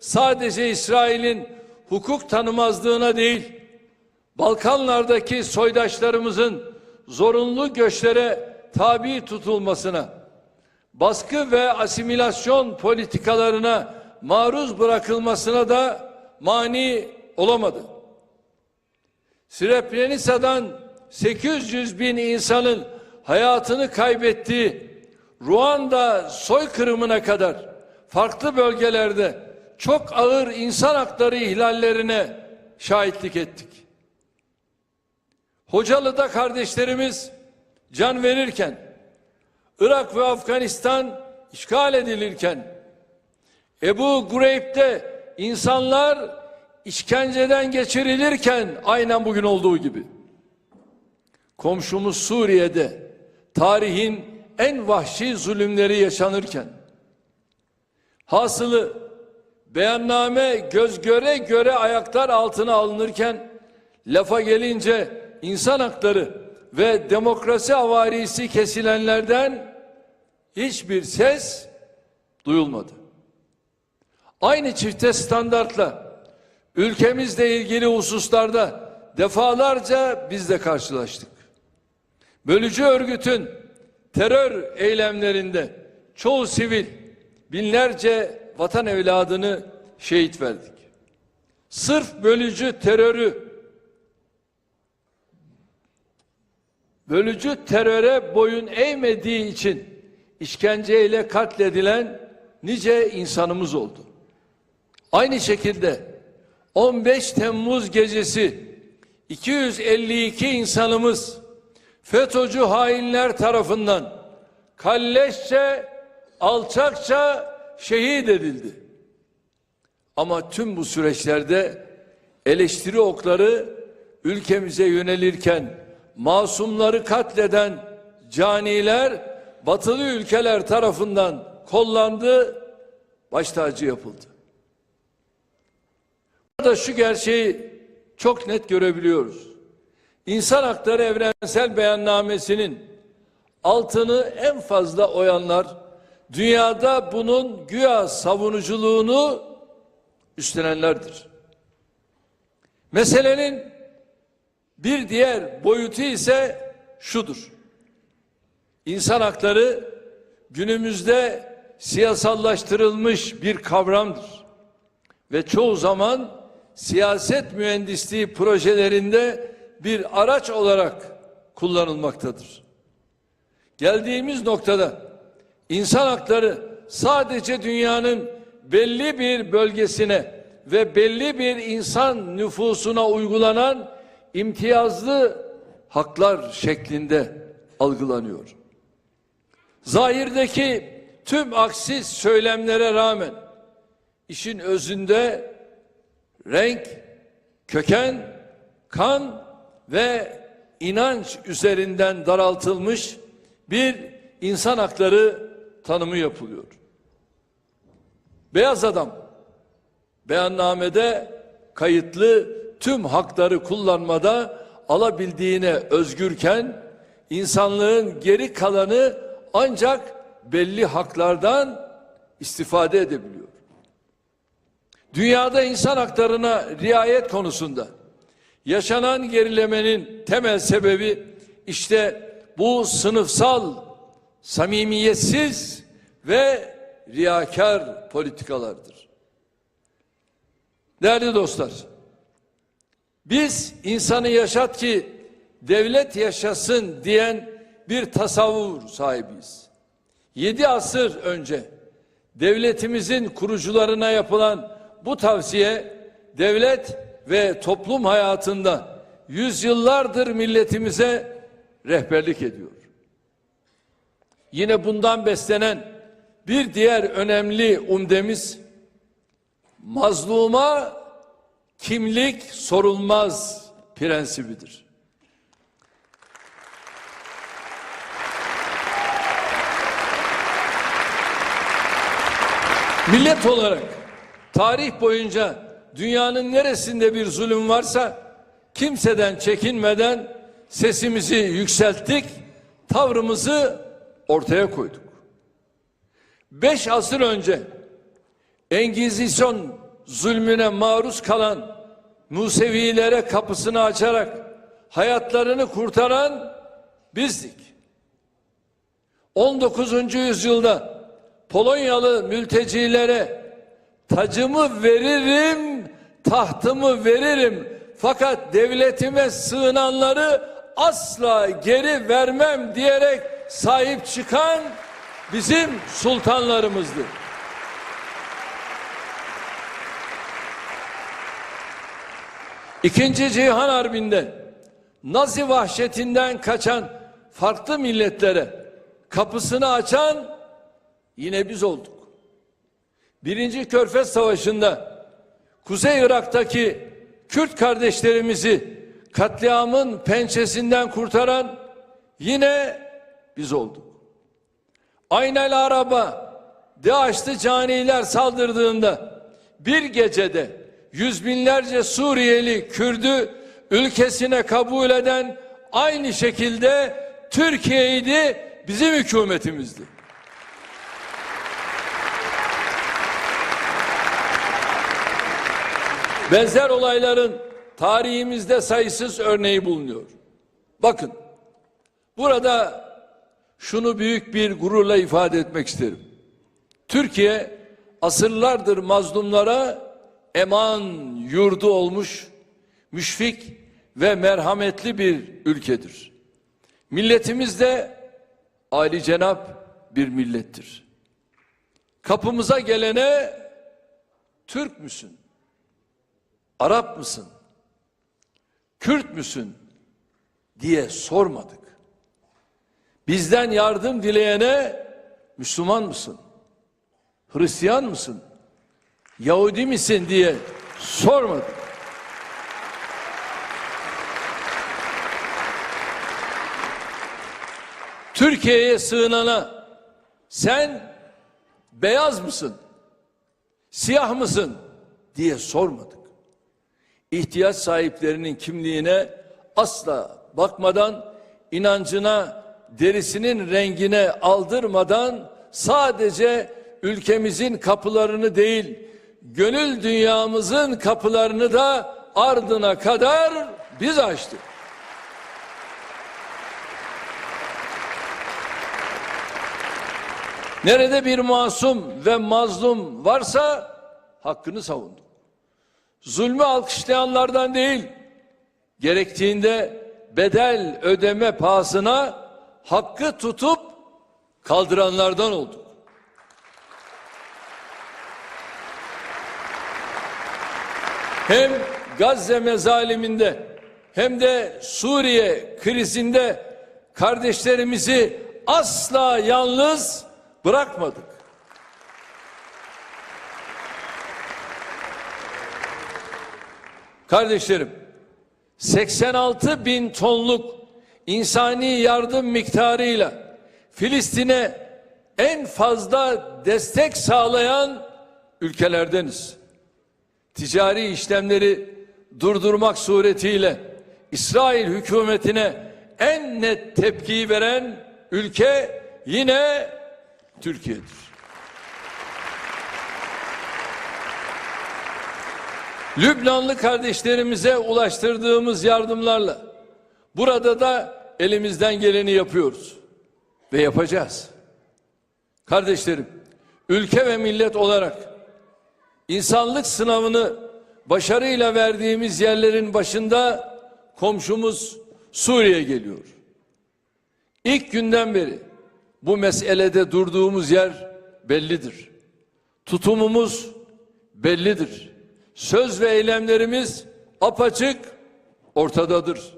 sadece İsrail'in hukuk tanımazlığına değil, Balkanlardaki soydaşlarımızın zorunlu göçlere tabi tutulmasına, baskı ve asimilasyon politikalarına maruz bırakılmasına da mani olamadı. Srebrenica'dan 800 bin insanın hayatını kaybettiği Ruanda soykırımına kadar farklı bölgelerde çok ağır insan hakları ihlallerine şahitlik ettik. Hocalı'da kardeşlerimiz can verirken, Irak ve Afganistan işgal edilirken, Ebu Gureyb'de insanlar işkenceden geçirilirken aynen bugün olduğu gibi. Komşumuz Suriye'de tarihin en vahşi zulümleri yaşanırken, hasılı beyanname göz göre göre ayaklar altına alınırken, lafa gelince insan hakları ve demokrasi havarisi kesilenlerden hiçbir ses duyulmadı. Aynı çifte standartla ülkemizle ilgili hususlarda defalarca biz de karşılaştık. Bölücü örgütün terör eylemlerinde çoğu sivil binlerce vatan evladını şehit verdik. Sırf bölücü terörü bölücü teröre boyun eğmediği için işkenceyle katledilen nice insanımız oldu. Aynı şekilde 15 Temmuz gecesi 252 insanımız FETÖ'cü hainler tarafından kalleşçe, alçakça şehit edildi. Ama tüm bu süreçlerde eleştiri okları ülkemize yönelirken masumları katleden caniler batılı ülkeler tarafından kollandı, baş tacı yapıldı. Burada şu gerçeği çok net görebiliyoruz. İnsan Hakları Evrensel Beyannamesi'nin altını en fazla oyanlar dünyada bunun güya savunuculuğunu üstlenenlerdir. Meselenin bir diğer boyutu ise şudur. İnsan hakları günümüzde siyasallaştırılmış bir kavramdır. Ve çoğu zaman siyaset mühendisliği projelerinde bir araç olarak kullanılmaktadır. Geldiğimiz noktada insan hakları sadece dünyanın belli bir bölgesine ve belli bir insan nüfusuna uygulanan imtiyazlı haklar şeklinde algılanıyor. Zahirdeki tüm aksiz söylemlere rağmen işin özünde renk, köken, kan ve inanç üzerinden daraltılmış bir insan hakları tanımı yapılıyor. Beyaz adam beyannamede kayıtlı tüm hakları kullanmada alabildiğine özgürken insanlığın geri kalanı ancak belli haklardan istifade edebiliyor. Dünyada insan haklarına riayet konusunda yaşanan gerilemenin temel sebebi işte bu sınıfsal, samimiyetsiz ve riyakar politikalardır. Değerli dostlar, biz insanı yaşat ki devlet yaşasın diyen bir tasavvur sahibiyiz. Yedi asır önce devletimizin kurucularına yapılan bu tavsiye devlet ve toplum hayatında yüzyıllardır milletimize rehberlik ediyor. Yine bundan beslenen bir diğer önemli umdemiz mazluma kimlik sorulmaz prensibidir. Millet olarak tarih boyunca dünyanın neresinde bir zulüm varsa kimseden çekinmeden sesimizi yükselttik, tavrımızı ortaya koyduk. Beş asır önce Engizisyon zulmüne maruz kalan Musevilere kapısını açarak hayatlarını kurtaran bizdik. 19. yüzyılda Polonyalı mültecilere tacımı veririm, tahtımı veririm fakat devletime sığınanları asla geri vermem diyerek sahip çıkan bizim sultanlarımızdı. İkinci Cihan Harbi'nde Nazi vahşetinden kaçan farklı milletlere kapısını açan yine biz olduk. Birinci Körfez Savaşı'nda Kuzey Irak'taki Kürt kardeşlerimizi katliamın pençesinden kurtaran yine biz olduk. Aynel Araba DAEŞ'li caniler saldırdığında bir gecede yüz binlerce Suriyeli Kürdü ülkesine kabul eden aynı şekilde Türkiye'ydi bizim hükümetimizdi. Benzer olayların tarihimizde sayısız örneği bulunuyor. Bakın burada şunu büyük bir gururla ifade etmek isterim. Türkiye asırlardır mazlumlara eman yurdu olmuş, müşfik ve merhametli bir ülkedir. Milletimiz de âli cenap bir millettir. Kapımıza gelene Türk müsün? Arap mısın? Kürt müsün? diye sormadık. Bizden yardım dileyene Müslüman mısın? Hristiyan mısın? Yahudi misin diye sormadık. Türkiye'ye sığınana sen beyaz mısın? Siyah mısın? diye sormadık. İhtiyaç sahiplerinin kimliğine asla bakmadan inancına, derisinin rengine aldırmadan sadece ülkemizin kapılarını değil, gönül dünyamızın kapılarını da ardına kadar biz açtık. Nerede bir masum ve mazlum varsa hakkını savunduk. Zulmü alkışlayanlardan değil, gerektiğinde bedel ödeme pahasına hakkı tutup kaldıranlardan olduk. Hem Gazze mezaliminde hem de Suriye krizinde kardeşlerimizi asla yalnız bırakmadık. Kardeşlerim, 86 bin tonluk insani yardım miktarıyla Filistin'e en fazla destek sağlayan ülkelerdeniz. Ticari işlemleri durdurmak suretiyle İsrail hükümetine en net tepkiyi veren ülke yine Türkiye'dir. Lübnanlı kardeşlerimize ulaştırdığımız yardımlarla burada da elimizden geleni yapıyoruz ve yapacağız. Kardeşlerim, ülke ve millet olarak insanlık sınavını başarıyla verdiğimiz yerlerin başında komşumuz Suriye geliyor. İlk günden beri bu meselede durduğumuz yer bellidir. Tutumumuz bellidir. Söz ve eylemlerimiz apaçık ortadadır.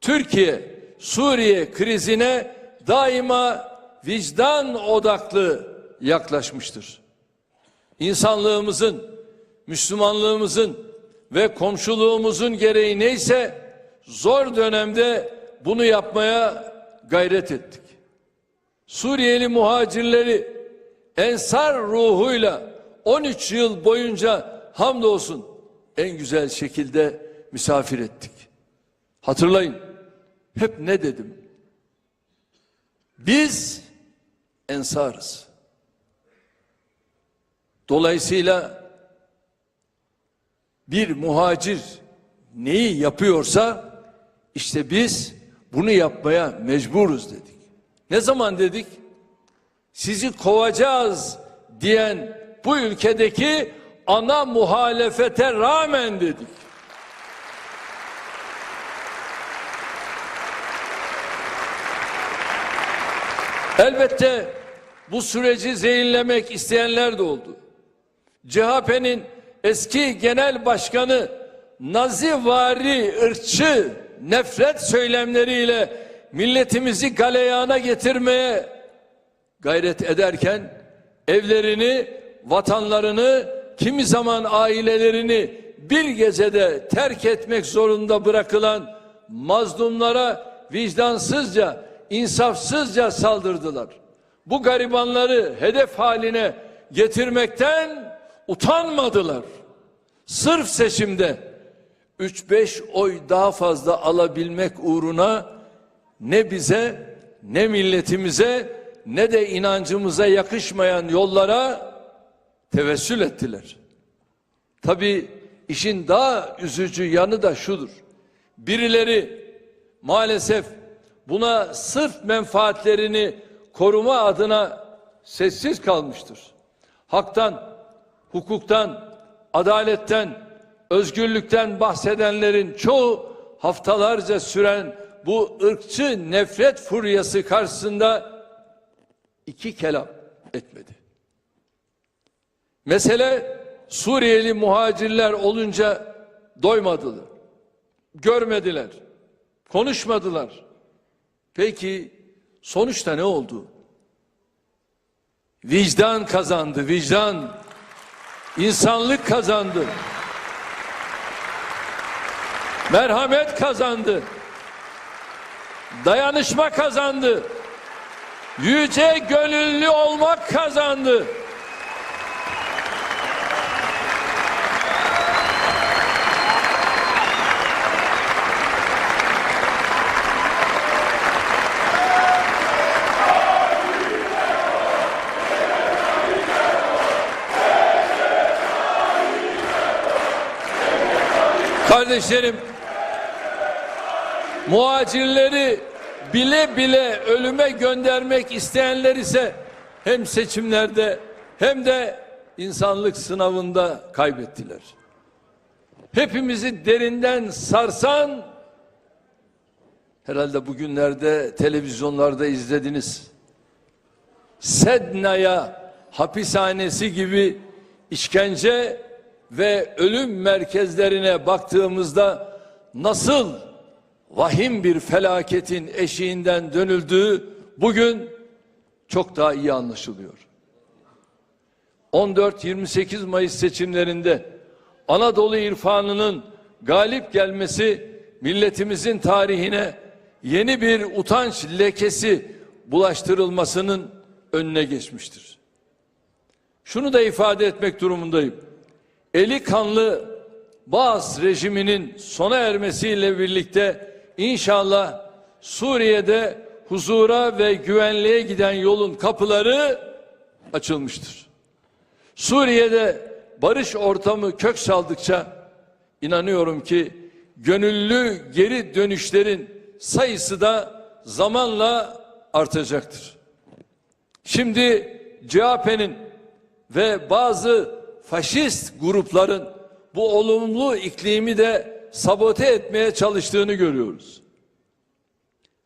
Türkiye Suriye krizine daima vicdan odaklı yaklaşmıştır. İnsanlığımızın, Müslümanlığımızın ve komşuluğumuzun gereği neyse zor dönemde bunu yapmaya gayret ettik. Suriyeli muhacirleri ensar ruhuyla 13 yıl boyunca hamdolsun en güzel şekilde misafir ettik. Hatırlayın hep ne dedim? Biz ensarız. Dolayısıyla bir muhacir neyi yapıyorsa işte biz bunu yapmaya mecburuz dedik. Ne zaman dedik? Sizi kovacağız diyen bu ülkedeki ana muhalefete rağmen dedik. Elbette bu süreci zehirlemek isteyenler de oldu. CHP'nin eski genel başkanı nazivari, ırkçı, nefret söylemleriyle milletimizi galeyana getirmeye gayret ederken evlerini, vatanlarını, kimi zaman ailelerini bir gecede terk etmek zorunda bırakılan mazlumlara vicdansızca, insafsızca saldırdılar. Bu garibanları hedef haline getirmekten utanmadılar. Sırf seçimde 3-5 oy daha fazla alabilmek uğruna ne bize ne milletimize ne de inancımıza yakışmayan yollara tevessül ettiler. Tabi işin daha üzücü yanı da şudur. Birileri maalesef buna sırf menfaatlerini koruma adına sessiz kalmıştır. Haktan, hukuktan, adaletten, özgürlükten bahsedenlerin çoğu haftalarca süren bu ırkçı nefret furyası karşısında iki kelam etmedi. Mesele Suriyeli muhacirler olunca doymadılar. Görmediler. Konuşmadılar. Peki sonuçta ne oldu? Vicdan kazandı, vicdan. insanlık kazandı. Merhamet kazandı. Dayanışma kazandı. Yüce gönüllü olmak kazandı. Kardeşlerim, muhacirleri bile bile ölüme göndermek isteyenler ise hem seçimlerde hem de insanlık sınavında kaybettiler. Hepimizi derinden sarsan herhalde bugünlerde televizyonlarda izlediniz. Sedna'ya hapishanesi gibi işkence ve ölüm merkezlerine baktığımızda nasıl vahim bir felaketin eşiğinden dönüldüğü bugün çok daha iyi anlaşılıyor. 14-28 Mayıs seçimlerinde Anadolu irfanının galip gelmesi milletimizin tarihine yeni bir utanç lekesi bulaştırılmasının önüne geçmiştir. Şunu da ifade etmek durumundayım. Eli kanlı Baas rejiminin sona ermesiyle birlikte İnşallah Suriye'de huzura ve güvenliğe giden yolun kapıları açılmıştır. Suriye'de barış ortamı kök saldıkça inanıyorum ki gönüllü geri dönüşlerin sayısı da zamanla artacaktır. Şimdi CHP'nin ve bazı faşist grupların bu olumlu iklimi de sabote etmeye çalıştığını görüyoruz.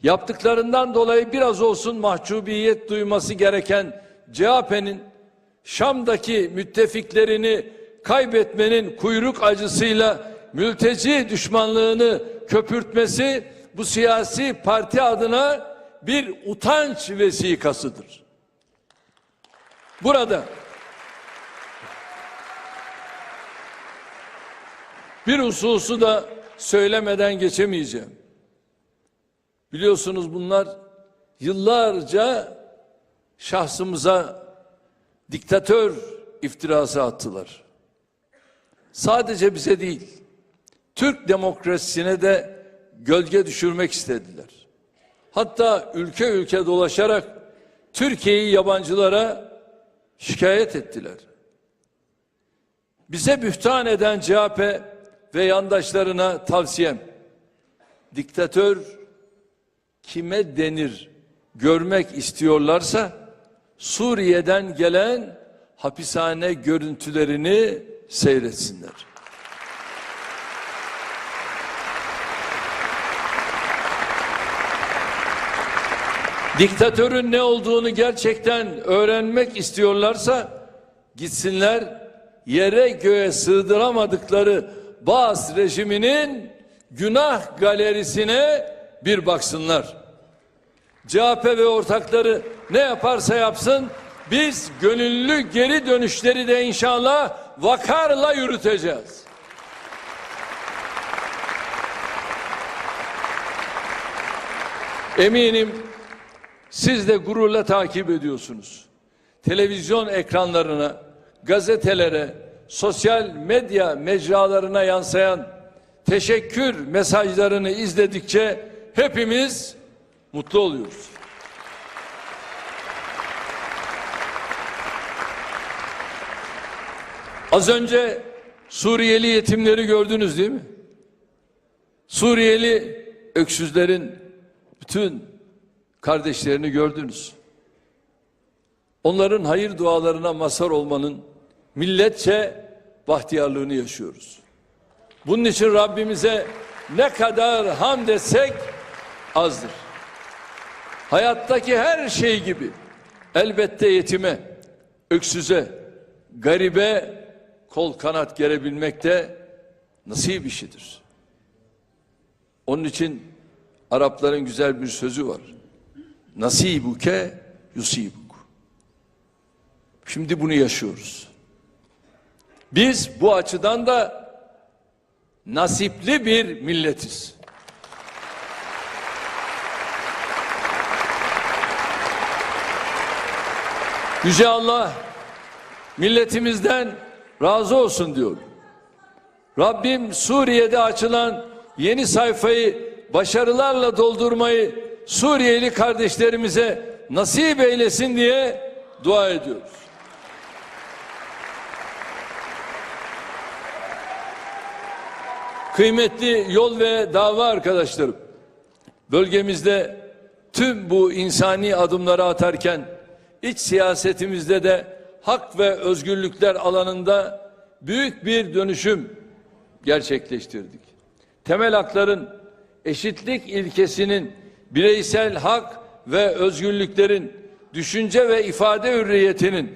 Yaptıklarından dolayı biraz olsun mahcubiyet duyması gereken CHP'nin Şam'daki müttefiklerini kaybetmenin kuyruk acısıyla mülteci düşmanlığını köpürtmesi bu siyasi parti adına bir utanç vesikasıdır. Burada Bir hususu da söylemeden geçemeyeceğim. Biliyorsunuz bunlar yıllarca şahsımıza diktatör iftirası attılar. Sadece bize değil, Türk demokrasisine de gölge düşürmek istediler. Hatta ülke ülke dolaşarak Türkiye'yi yabancılara şikayet ettiler. Bize bühtan eden CHP ve yandaşlarına tavsiyem. Diktatör kime denir görmek istiyorlarsa Suriye'den gelen hapishane görüntülerini seyretsinler. Diktatörün ne olduğunu gerçekten öğrenmek istiyorlarsa gitsinler yere göğe sığdıramadıkları Baas rejiminin günah galerisine bir baksınlar. CHP ve ortakları ne yaparsa yapsın biz gönüllü geri dönüşleri de inşallah vakarla yürüteceğiz. Eminim siz de gururla takip ediyorsunuz. Televizyon ekranlarına, gazetelere, sosyal medya mecralarına yansıyan teşekkür mesajlarını izledikçe hepimiz mutlu oluyoruz. Az önce Suriyeli yetimleri gördünüz değil mi? Suriyeli öksüzlerin bütün kardeşlerini gördünüz. Onların hayır dualarına mazhar olmanın milletçe bahtiyarlığını yaşıyoruz. Bunun için Rabbimize ne kadar hamd etsek azdır. Hayattaki her şey gibi elbette yetime, öksüze, garibe kol kanat gerebilmek de nasip işidir. Onun için Arapların güzel bir sözü var. Nasibuke yusibuk. Şimdi bunu yaşıyoruz. Biz bu açıdan da nasipli bir milletiz. Yüce Allah milletimizden razı olsun diyor. Rabbim Suriye'de açılan yeni sayfayı başarılarla doldurmayı Suriyeli kardeşlerimize nasip eylesin diye dua ediyoruz. Kıymetli yol ve dava arkadaşlarım, bölgemizde tüm bu insani adımları atarken iç siyasetimizde de hak ve özgürlükler alanında büyük bir dönüşüm gerçekleştirdik. Temel hakların eşitlik ilkesinin bireysel hak ve özgürlüklerin düşünce ve ifade hürriyetinin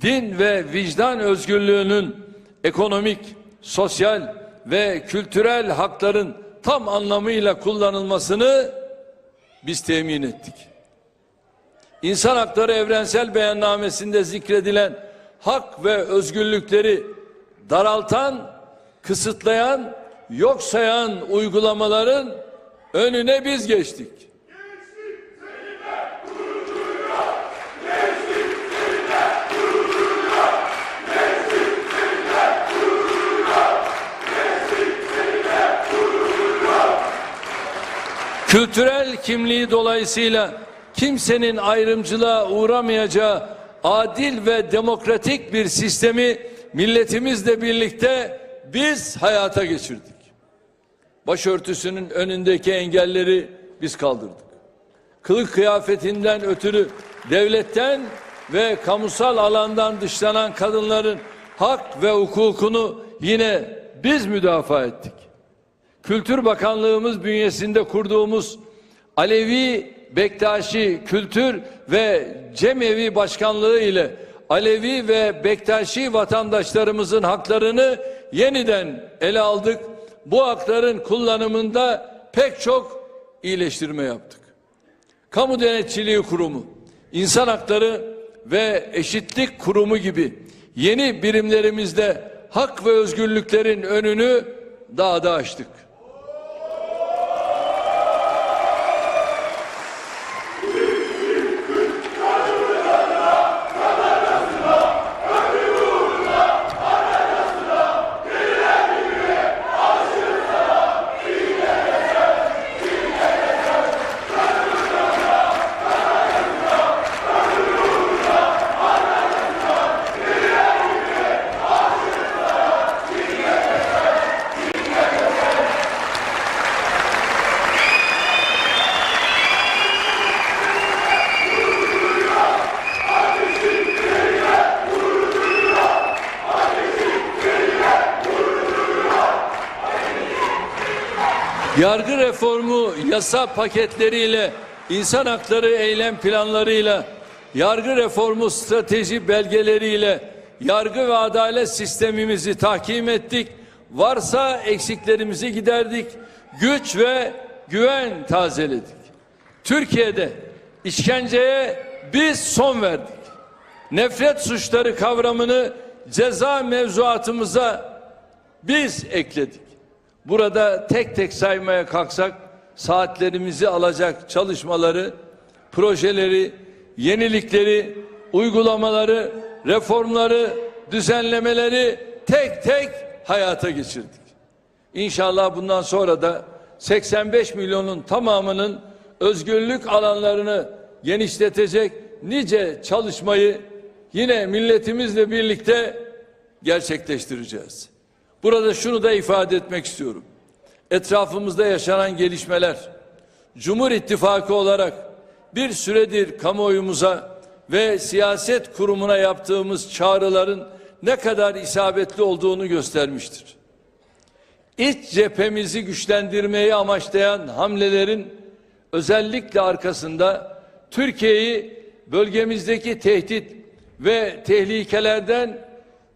din ve vicdan özgürlüğünün ekonomik, sosyal ve kültürel hakların tam anlamıyla kullanılmasını biz temin ettik. İnsan Hakları Evrensel Beyannamesi'nde zikredilen hak ve özgürlükleri daraltan, kısıtlayan, yok sayan uygulamaların önüne biz geçtik. Kültürel kimliği dolayısıyla kimsenin ayrımcılığa uğramayacağı adil ve demokratik bir sistemi milletimizle birlikte biz hayata geçirdik. Başörtüsünün önündeki engelleri biz kaldırdık. Kılık kıyafetinden ötürü devletten ve kamusal alandan dışlanan kadınların hak ve hukukunu yine biz müdafaa ettik. Kültür Bakanlığımız bünyesinde kurduğumuz Alevi Bektaşi Kültür ve Cemevi Başkanlığı ile Alevi ve Bektaşi vatandaşlarımızın haklarını yeniden ele aldık. Bu hakların kullanımında pek çok iyileştirme yaptık. Kamu Denetçiliği Kurumu, İnsan Hakları ve Eşitlik Kurumu gibi yeni birimlerimizde hak ve özgürlüklerin önünü daha da açtık. Yargı reformu yasa paketleriyle, insan hakları eylem planlarıyla, yargı reformu strateji belgeleriyle yargı ve adalet sistemimizi tahkim ettik. Varsa eksiklerimizi giderdik. Güç ve güven tazeledik. Türkiye'de işkenceye biz son verdik. Nefret suçları kavramını ceza mevzuatımıza biz ekledik. Burada tek tek saymaya kalksak saatlerimizi alacak çalışmaları, projeleri, yenilikleri, uygulamaları, reformları, düzenlemeleri tek tek hayata geçirdik. İnşallah bundan sonra da 85 milyonun tamamının özgürlük alanlarını genişletecek nice çalışmayı yine milletimizle birlikte gerçekleştireceğiz. Burada şunu da ifade etmek istiyorum. Etrafımızda yaşanan gelişmeler Cumhur İttifakı olarak bir süredir kamuoyumuza ve siyaset kurumuna yaptığımız çağrıların ne kadar isabetli olduğunu göstermiştir. İç cephemizi güçlendirmeyi amaçlayan hamlelerin özellikle arkasında Türkiye'yi bölgemizdeki tehdit ve tehlikelerden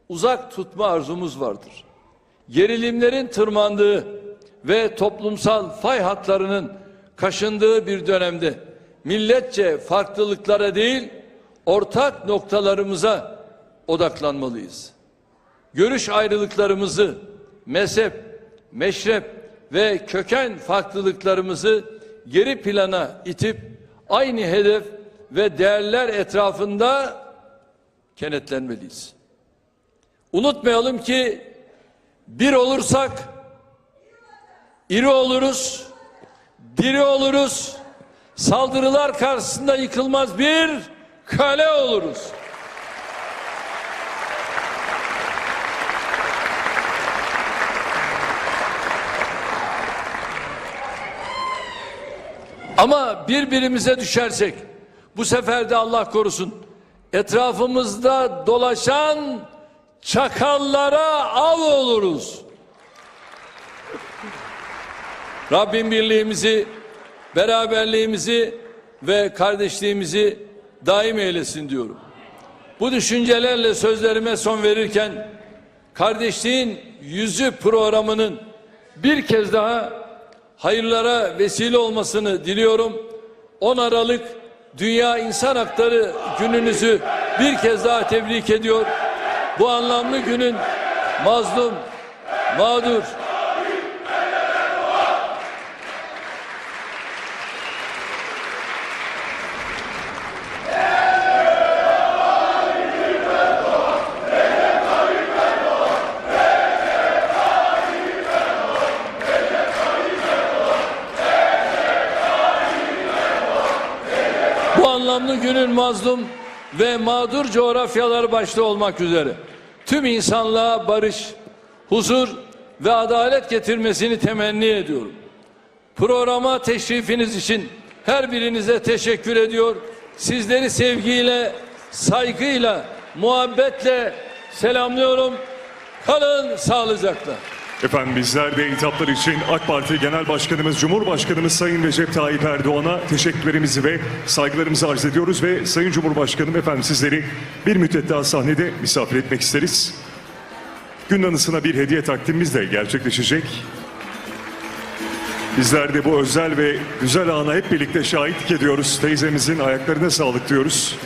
uzak tutma arzumuz vardır. Gerilimlerin tırmandığı ve toplumsal fay hatlarının kaşındığı bir dönemde milletçe farklılıklara değil ortak noktalarımıza odaklanmalıyız. Görüş ayrılıklarımızı, mezhep, meşrep ve köken farklılıklarımızı geri plana itip aynı hedef ve değerler etrafında kenetlenmeliyiz. Unutmayalım ki bir olursak iri oluruz, diri oluruz, saldırılar karşısında yıkılmaz bir kale oluruz. Ama birbirimize düşersek bu sefer de Allah korusun etrafımızda dolaşan çakallara av oluruz. Rabbim birliğimizi, beraberliğimizi ve kardeşliğimizi daim eylesin diyorum. Bu düşüncelerle sözlerime son verirken kardeşliğin yüzü programının bir kez daha hayırlara vesile olmasını diliyorum. 10 Aralık Dünya İnsan Hakları gününüzü bir kez daha tebrik ediyor. Bu anlamlı günün mazlum, mağdur, Bu anlamlı günün mazlum ve mağdur coğrafyaları başta olmak üzere tüm insanlığa barış, huzur ve adalet getirmesini temenni ediyorum. Programa teşrifiniz için her birinize teşekkür ediyor. Sizleri sevgiyle, saygıyla, muhabbetle selamlıyorum. Kalın sağlıcakla. Efendim bizler de hitaplar için AK Parti Genel Başkanımız, Cumhurbaşkanımız Sayın Recep Tayyip Erdoğan'a teşekkürlerimizi ve saygılarımızı arz ediyoruz ve Sayın Cumhurbaşkanım efendim sizleri bir müddet daha sahnede misafir etmek isteriz. Gün anısına bir hediye takdimimiz de gerçekleşecek. Bizler de bu özel ve güzel ana hep birlikte şahitlik ediyoruz. Teyzemizin ayaklarına sağlık diyoruz.